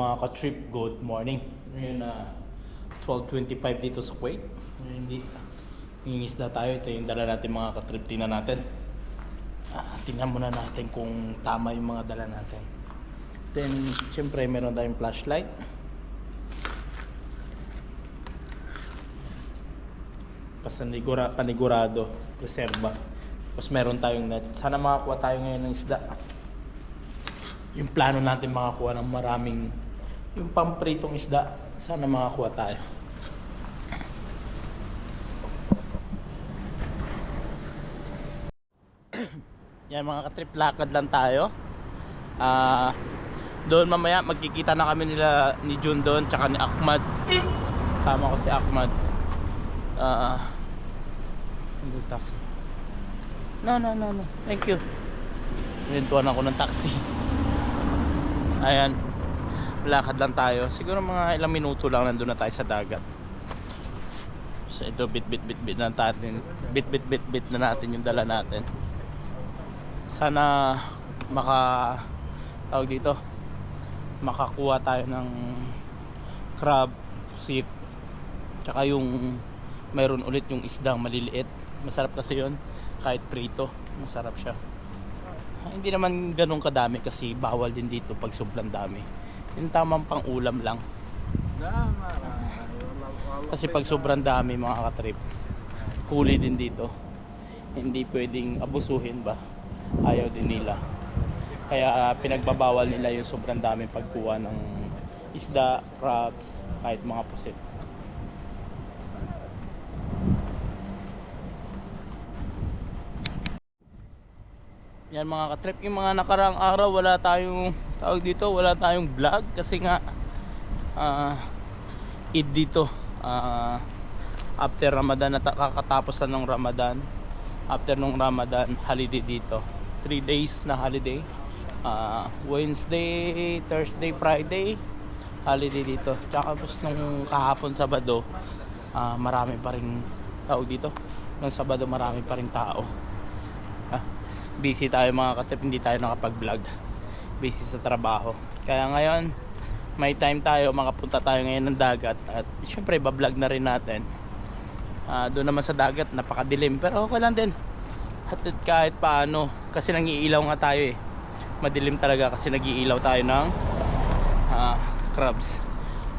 mga ka-trip, good morning. Ngayon na 12.25 dito sa Kuwait. Ngayon di, ngingisda tayo. Ito yung dala natin mga ka-trip. Tingnan natin. Ah, tingnan muna natin kung tama yung mga dala natin. Then, syempre, meron tayong flashlight. Pasanigura, panigurado, reserva. Tapos meron tayong net. Sana makakuha tayo ngayon ng isda yung plano natin makakuha ng maraming yung pampritong isda sana makakuha tayo. Yan mga katrip lakad lang tayo. Ah doon mamaya magkikita na kami nila ni Jun doon tsaka ni Ahmad. Sama ko si Ahmad. Ah uh, taxi. No no no no. Thank you. Nilintuan ako ng taxi. Ayan. Lakad lang tayo. Siguro mga ilang minuto lang nandun na tayo sa dagat. So ito bit bit bit bit na natin. Bit bit bit bit na natin yung dala natin. Sana maka tawag dito makakuha tayo ng crab, sip tsaka yung mayroon ulit yung isdang maliliit masarap kasi yon kahit prito masarap siya hindi naman ganun kadami kasi bawal din dito pag sobrang dami. Yung tamang pang ulam lang. Kasi pag sobrang dami mga katrip, huli din dito. Hindi pwedeng abusuhin ba? Ayaw din nila. Kaya ah, pinagbabawal nila yung sobrang dami pagkuha ng isda, crabs, kahit mga pusit. Yan mga katrip, yung mga nakarang araw wala tayong tawag dito, wala tayong vlog kasi nga ah Eid dito. Ah, after Ramadan na kakatapos na ng Ramadan. After nung Ramadan, holiday dito. 3 days na holiday. Ah, Wednesday, Thursday, Friday, holiday dito. Tsaka tapos nung kahapon Sabado, ah marami pa rin tawag dito. Nung Sabado marami pa rin tao. Ah, busy tayo mga katip, hindi tayo nakapag-vlog. Busy sa trabaho. Kaya ngayon, may time tayo, makapunta tayo ngayon ng dagat at syempre bablog na rin natin. Ah, doon naman sa dagat, napakadilim pero okay lang din. At kahit paano, kasi nangiilaw nga tayo eh. Madilim talaga kasi nagiilaw tayo ng ah, crabs.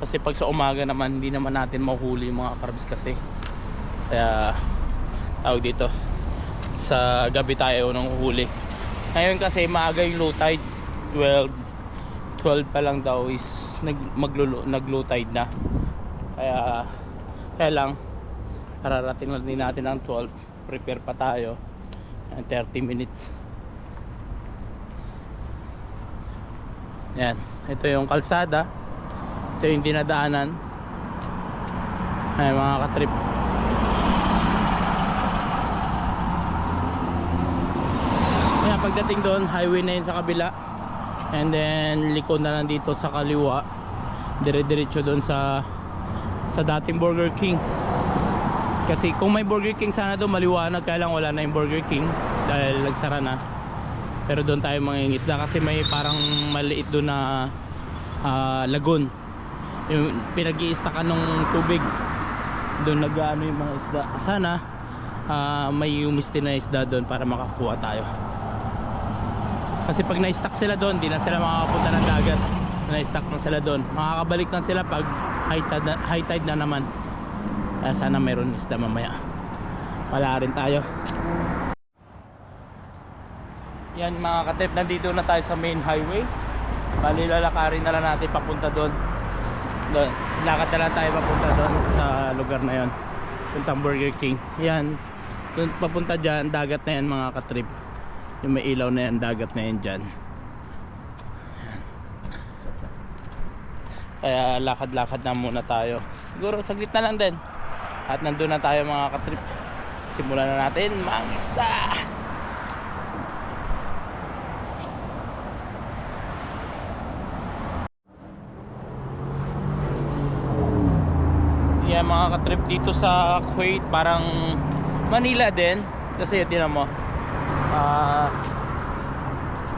Kasi pag sa umaga naman, hindi naman natin mahuli yung mga crabs kasi. Kaya, tawag dito, sa gabi tayo nang huli. Ngayon kasi maaga yung low tide. 12 12 pa lang daw is nag maglulo nag low tide na. Kaya kaya lang kararating lang din natin ang 12. Prepare pa tayo. And 30 minutes. Yan. Ito yung kalsada. Ito yung dinadaanan. Ay mga katrip. Pagdating doon, highway na yun sa kabila. And then likod na lang dito sa kaliwa. Dire-diretso doon sa sa dating Burger King. Kasi kung may Burger King sana doon maliwanag kaya lang wala na yung Burger King dahil nagsara na. Pero doon tayo mangingisda kasi may parang maliit doon na ah, lagoon. Yung pinag-iistakan ng tubig. Doon nag-ano yung mga isda. Sana ah, may umisti na isda doon para makakuha tayo. Kasi pag na-stuck sila doon, di na sila makakapunta ng dagat. Na-stuck na sila doon. Makakabalik na sila pag high tide na, high tide na naman. Kaya sana mayroon isda mamaya. Wala rin tayo. Yan mga katip, nandito na tayo sa main highway. Bali lalakarin na lang natin papunta doon. Doon. Lakad na lang tayo papunta doon sa lugar na yon. Puntang Burger King. Yan. Doon papunta dyan, dagat na yan mga katrip yung may ilaw na yan dagat na yan dyan. Kaya lakad lakad na muna tayo. Siguro saglit na lang din. At nandun na tayo mga katrip. Simulan na natin mangisda yeah mga katrip dito sa Kuwait parang Manila din. Kasi tinan mo ah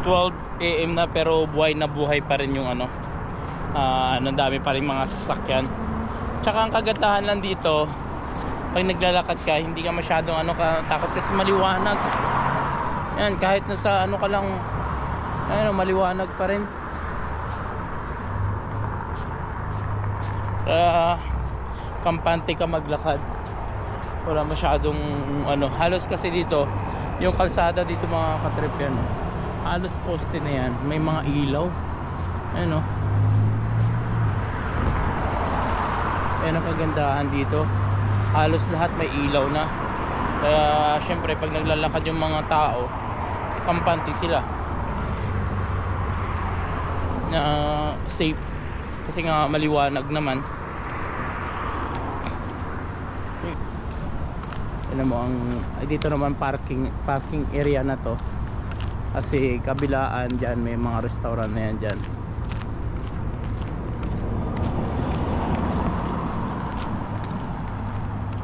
12 AM na pero buhay na buhay pa rin yung ano Ah, ang dami pa rin mga sasakyan. Tsaka ang kagandahan lang dito, pag naglalakad ka, hindi ka masyadong ano ka takot kasi maliwanag. Yan, kahit nasa ano ka lang, ano, maliwanag pa rin. Kaya, kampante ka maglakad. Wala masyadong ano, halos kasi dito, yung kalsada dito mga katrip yan. oh. Halos poste na yan, may mga ilaw. Ano? Yan ang kagandahan dito. Halos lahat may ilaw na. Kaya syempre pag naglalakad yung mga tao, kampante sila. Na safe. Kasi nga maliwanag naman. Ano mo ang dito naman parking parking area na to. Kasi kabilaan diyan may mga restaurant na yan diyan.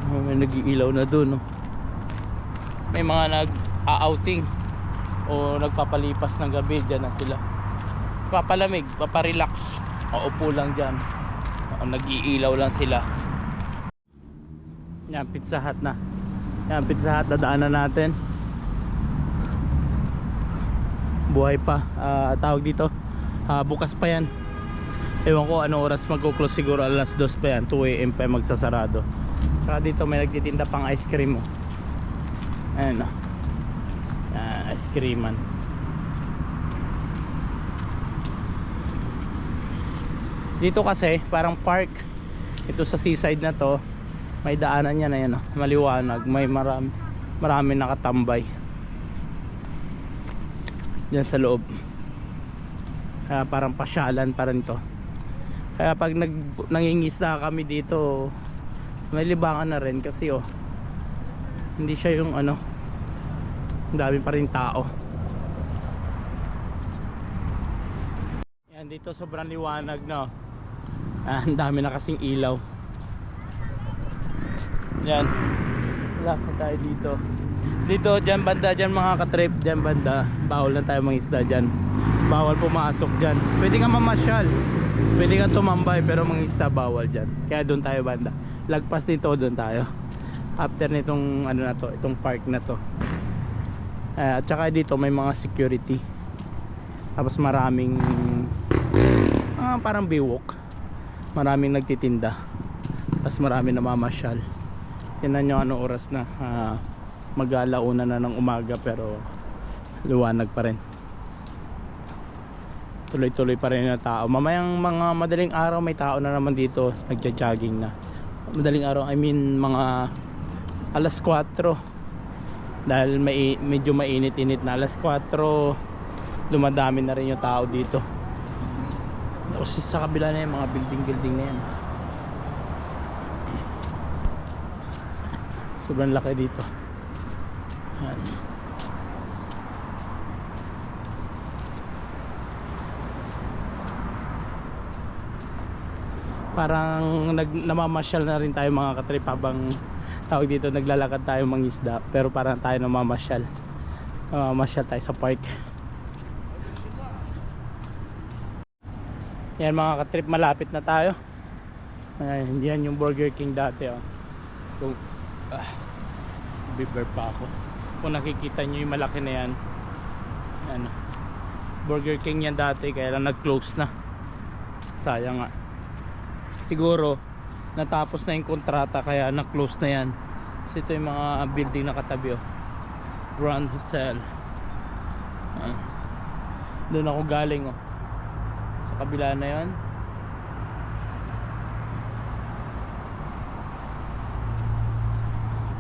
Oh, may nag-iilaw na doon, no? May mga nag-outing o nagpapalipas ng gabi diyan na sila. Papalamig, paparelax. O upo lang diyan. Nag-iilaw lang sila. Yan, Pizza Hut na. Yan, Pizza Hut, dadaanan natin. Buhay pa. Ah, tawag dito. Ah, bukas pa yan. Ewan ko ano oras magkuklose siguro alas 2 pa yan 2am pa yan magsasarado Saka dito may nagtitinda pang ice cream mo Ayan o Yan, ice creaman Dito kasi parang park Ito sa seaside na to May daanan yan ayan o Maliwanag May marami, marami nakatambay Diyan sa loob Kaya parang pasyalan pa rin to kaya pag nag, nangingisda kami dito, may libangan na rin kasi oh, hindi siya yung ano, dami pa rin tao. Yan dito sobrang liwanag no. Ah, ang dami na kasing ilaw. Yan. Pa tayo dito. Dito, dyan banda, dyan mga katrip, dyan banda. Bawal na tayo mangisda dyan. Bawal pumasok dyan. Pwede ka mamasyal. Pwede ka tumambay pero mangisda bawal dyan. Kaya doon tayo banda. Lagpas dito, doon tayo. After nitong ano na to, itong park na to. Eh, at saka dito may mga security. Tapos maraming ah, parang biwok. Maraming nagtitinda. Tapos maraming namamasyal. Tingnan nyo ano oras na. Ah, mag-alauna na ng umaga pero liwanag pa rin. Tuloy-tuloy pa rin yung tao. Mamayang mga madaling araw may tao na naman dito nagja-jogging na. Madaling araw I mean mga alas 4 dahil may, medyo mainit-init na alas 4 dumadami na rin yung tao dito. Tapos sa kabila na yung mga building-building na yan sobrang laki dito. Yan parang nag, namamasyal na rin tayo mga katrip habang tawag dito naglalakad tayo mangisda pero parang tayo namamasyal. Namamasyal tayo sa park. Yan mga katrip malapit na tayo. Ayan, yan yung Burger King dati oh. Ah, biber pa ako kung nakikita nyo yung malaki na yan ano Burger King yan dati kaya lang nag close na sayang nga siguro natapos na yung kontrata kaya na-close na yan kasi ito yung mga building na katabi oh. Grand Hotel Ayan. doon ako galing oh. sa kabila na yan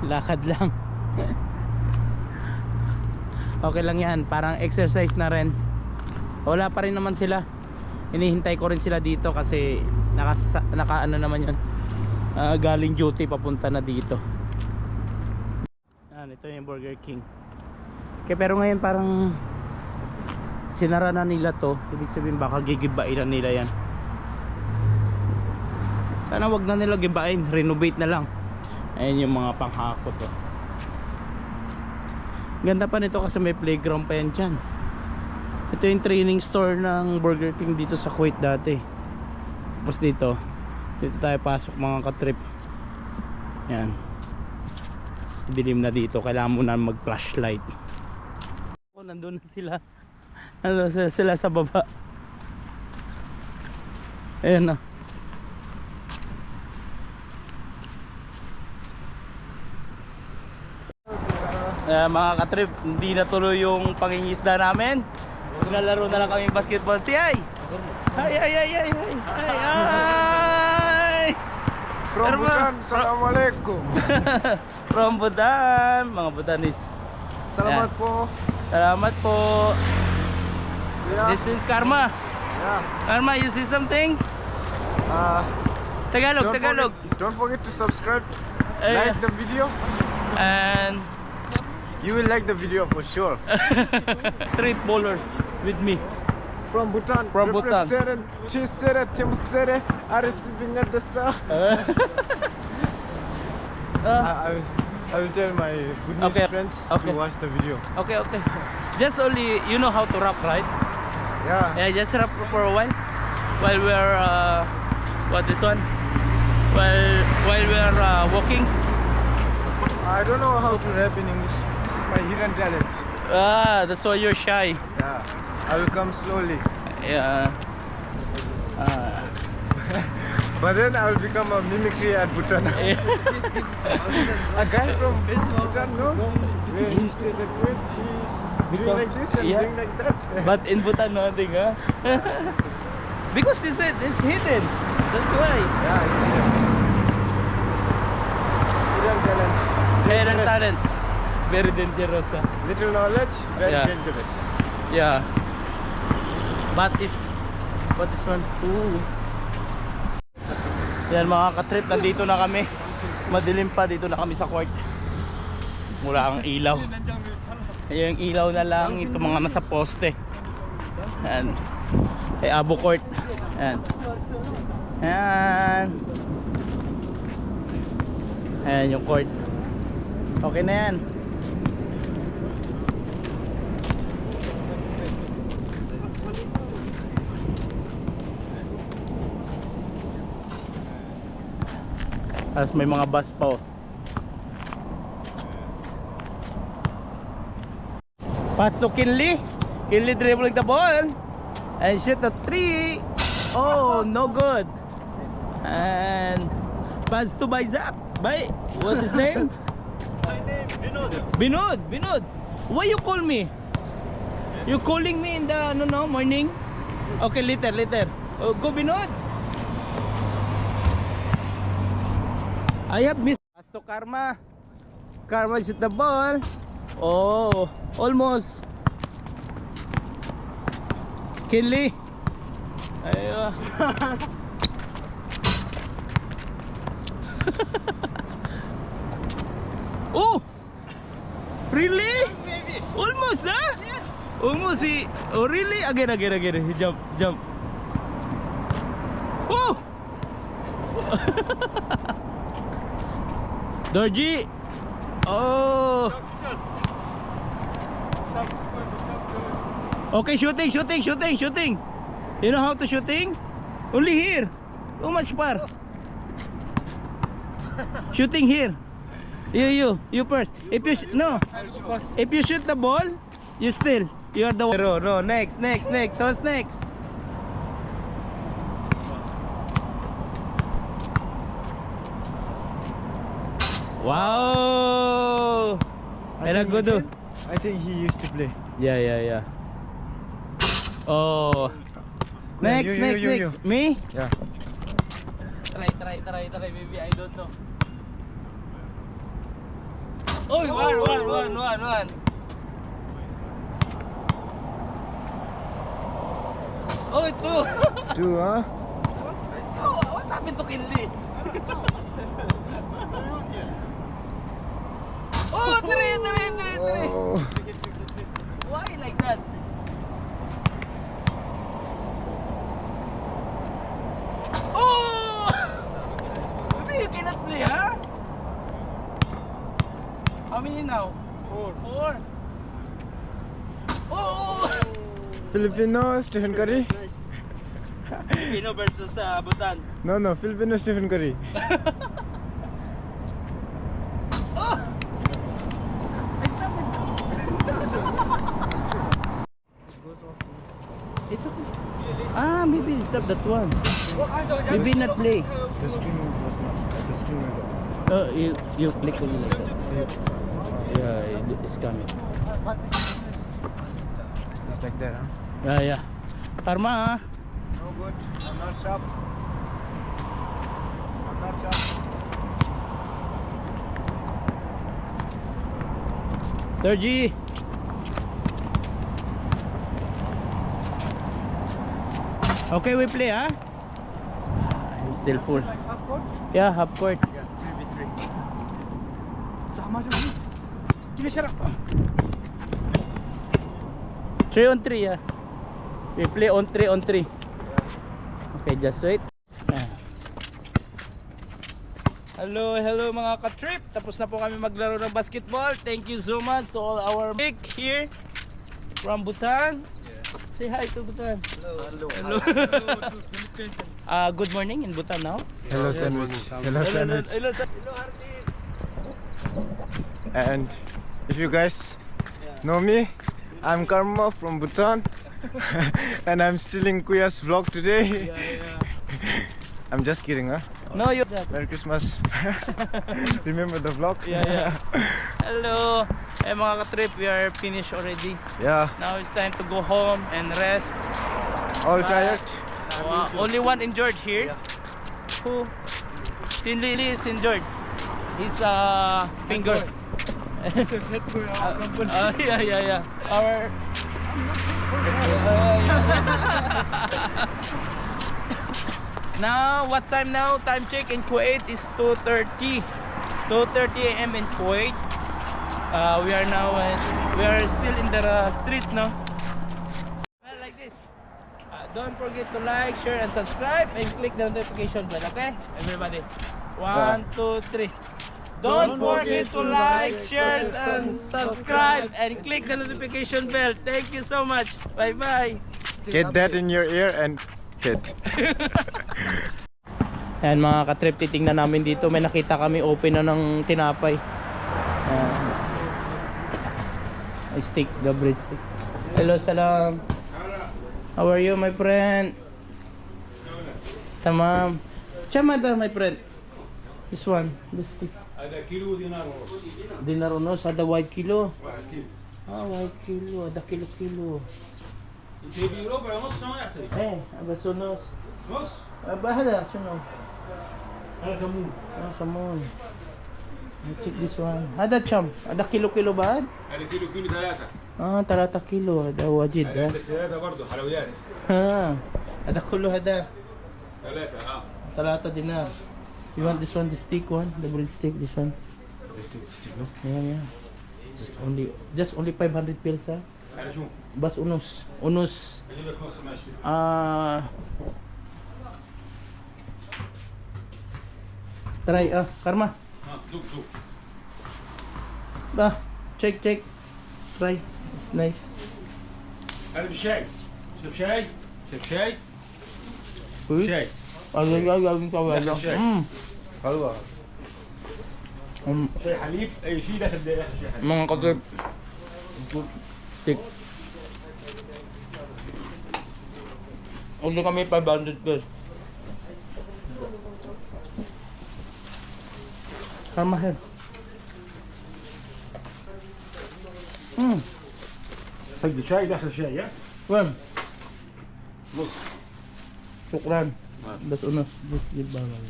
lakad lang. Okay lang yan. Parang exercise na rin. Wala pa rin naman sila. Hinihintay ko rin sila dito kasi naka, naka naman yun. Ah, galing duty papunta na dito. Yan ito yung Burger King. Okay, pero ngayon parang sinara na nila to. Ibig sabihin baka gigibain na nila yan. Sana wag na nila gibain. Renovate na lang ayan yung mga panghakot oh. ganda pa nito kasi may playground pa yan dyan ito yung training store ng Burger King dito sa Kuwait dati Tapos dito, dito tayo pasok mga katrip. Yan. Dilim na dito, kailangan mo na mag flashlight. Oh, nandun na sila. Nandun sila, sa baba. Ayan na. Uh, mga katrip, hindi natuloy yung pangingisda namin. Nalaro na lang kami basketball. Si Ay! Ay, ay, ay, ay, ay, ay, ay! From fro- Assalamualaikum. From Budan, mga Butanis. Selamat Yeah. po. Salamat po. This is Karma. ya. Karma, you see something? Uh, Tagalog, don't Tagalog. Forget, don't forget to subscribe. Eh, Like the video. And You will like the video for sure. street bowlers with me. From Bhutan. From Bhutan. represent Chisere, Timsere, Arisibingadasa. Uh, I, I, will, I will tell my Bhutanese Okay. friends Okay. to watch the video. okay, okay. Just only, you know how to rap, right? Yeah. Yeah, just rap for a while. While we're, uh, what this one? While, while we're uh, walking. I don't know how to rap in English. My hidden talent. Ah, that's why you're shy. Yeah. I will come slowly. Yeah. Ah. But then I will become a mimicry at Bhutan. a guy from Bhutan, no? Where he stays at Kuwait, he's doing like this and yeah. doing like that. But in Bhutan, nothing, huh? because he said it's hidden. That's why. yeah, I see that. Hidden talent. Hidden talent. Very dangerous. huh? Little knowledge, very Yeah. dangerous. Yeah. But is what is one? Ooh. Yan mga katrip, nandito na kami. Madilim pa dito na kami sa court. Wala ang ilaw. Yung ilaw na lang ito mga nasa poste. Yan. Eh Abo Court. Yan. Yan. Ayan yung court. Okay na yan. Tapos may mga bus pa oh. Pass to Kinley. Kinley dribbling the ball. And shoot the three. Oh, no good. And pass to Baizak. Bay, what's his name? My name Vinod. Binod, Binod. Why you call me? You calling me in the no no morning? Okay, later, later. Oh, go Binod. I have missed pass to Karma. Karma shoot the ball. Oh, almost. Kinley. Ayo. oh! Really? Almost, huh? Almost, he... Oh, really? Again, again, again. Jump, jump. Oh! Dorji! Oh! Okay, shooting, shooting, shooting, shooting. You know how to shooting? Only here. Too much far. shooting here. You, you, you first. If you, no. If you shoot the ball, you still. You are the. No, no, next, next, next. What's next? Wow! I Era think he oh. can- I think he used to play. Oh. Yeah, yeah, yeah. Oh. Next, you, you, next, you, next. you. Me? Yeah. Try, try, try, try. Maybe I don't know. Oh, one, one, one, one, one. Oh, two. Two, huh? oh, what happened to Kinley? oh, three, three, three, three. Oh. Why like that? Oh! Maybe you cannot play, huh? How many now? Four. Four. Oh! Filipino, Stephen Curry. Filipino versus sa Bhutan. No, no, Filipino Stephen Curry. It's okay. Ah, maybe it's not that one. Maybe not play. The screen was not. The screen went off. Oh, you you click only like that. Yeah, it- it's coming. It's like that, huh? Yeah, yeah. Karma. No good. I'm not sharp. I'm not sharp. Third G. Okay, we play, ah. I'm still full. Half court? Yeah, half court. Yeah, 3v3. Give me shut up. Three on three, yeah. We play on three on three. Okay, just wait. Ah. Hello, hello mga ka-trip. Tapos na po kami maglaro ng basketball. Thank you so much to all our big here from Bhutan. Say hi to Bhutan. Hello. Hello. uh, good morning in Bhutan now. Hello, sandwich. Hello, sandwich. hello, sir. hello. And if you guys know me, I'm Karma from Bhutan. and I'm stealing Kuya's vlog today. Yeah, yeah. I'm just kidding, huh? No, you. Merry Christmas. Remember the vlog? Yeah, yeah. Hello. Eh mga ka-trip, we are finished already. yeah. Now it's time to go home and rest. All Uh, tired? Uh, only one injured here. Who? Tin Lily is injured. His uh, finger. uh, yeah, yeah, yeah. Our. Now, what time now? Time check in Kuwait is 2:30. 2:30 a.m. in Kuwait. Uh, we are now uh, we are still in the uh, street, no? Well, like this. Uh, don't forget to like, share, and subscribe, and click the notification bell. Okay, everybody. One, two, three. Don't forget to like, share, and subscribe, and click the notification bell. Thank you so much. Bye bye. Get that in your ear and hit. Ayan mga katrip, titingnan namin dito. May nakita kami open na ng tinapay. Ayan. Stick, the bread stick. Hello, salam. How are you, my friend? Tamam. Chama da, my friend. This one, this stick. Ada kilo dinar. Dinar unos, ada white kilo. White kilo. Ah, white kilo, ada kilo-kilo. kilo kilo. تبي ربع نص ما يعترف Eh, ada sunos. نص Aba, hada, suno. هذا سمون Ah, samon. Check this one. Ada cham. Ada kilo kilo ba? هذا كيلو كيلو ثلاثة اه 3 كيلو هذا واجد هذا ده عندك ثلاثة برضه حلويات ها هذا كله هذا ثلاثة اه 3 دينار You want this one, the stick one, the bread stick, this one? Yeah, yeah. It's only, just only 500 pills ha. بس ونص ونص. آه. تري آه كرمة. دوك دوك ده تشيك تشيك تري اتس نايس أنا بالشاي شرب شاي شرب شاي شاي حلوة شاي حليب؟ أي شيء داخل شاي حليب. ما قدر Tik. Ulo kami 500 pesos. Sama her. Hmm. صدق شاي داخل شاي ها Wen. نص Sukran. Das unos. Das di bawal.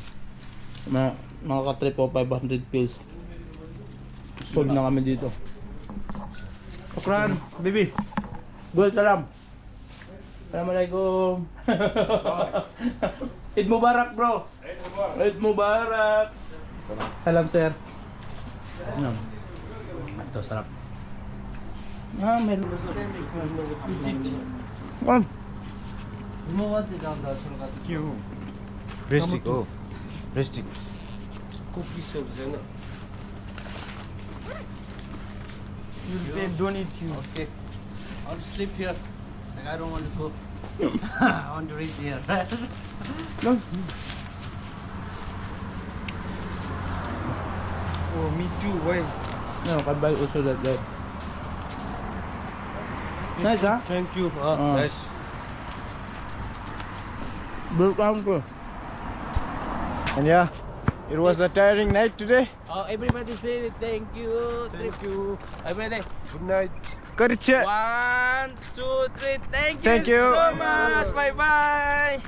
Na mga katrip po 500 pills. Sold na kami dito. Sukran, Bibi. Good salam. Assalamualaikum. Eid Mubarak, bro. Eid Mubarak. Salam, sir. No. Ito, sarap. Ah, meron. One. Kyu. oh. Restik. Kopi sauce, Breastic. They don't eat you. Okay. I'll sleep here. Like I don't want to go. I want to reach here. no. Oh, me too. Why? No, I buy also that that. Nice ha? Thank you. Oh, Ah. nice. Welcome ko. And yeah, it was a tiring night today. Oh, everybody say thank you. Thank you. Everybody. Good night. Karicha. One, two, three. Thank you Thank you. so much. Bye bye.